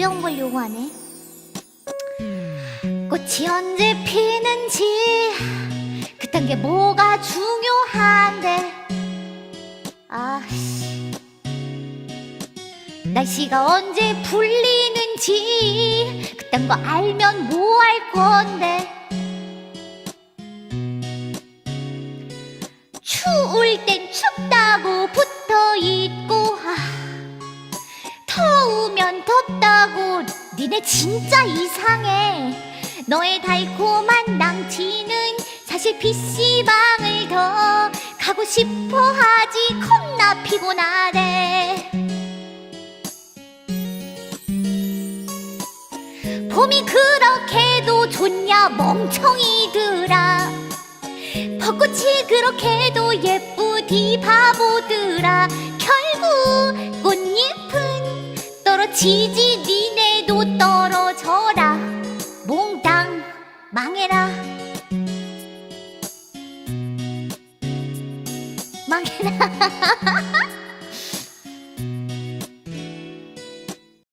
어려운 걸 요구하네. 꽃이 언제 피는지 그딴 게 뭐가 중요한데. 아, 씨. 날씨가 언제 풀리는지 그딴 거 알면 뭐 할 건데. 니네 진짜 이상해. 너의 달콤한 낭치는 사실 PC방을 더 가고 싶어 하지. 겁나 피곤하대. 봄이 그렇게도 좋냐 멍청이들아. 벚꽃이 그렇게도 예쁘디 바보들아. 결국 꽃잎은 떨어지지 니네 도 떨어져라. 몽땅 망해라. 망해라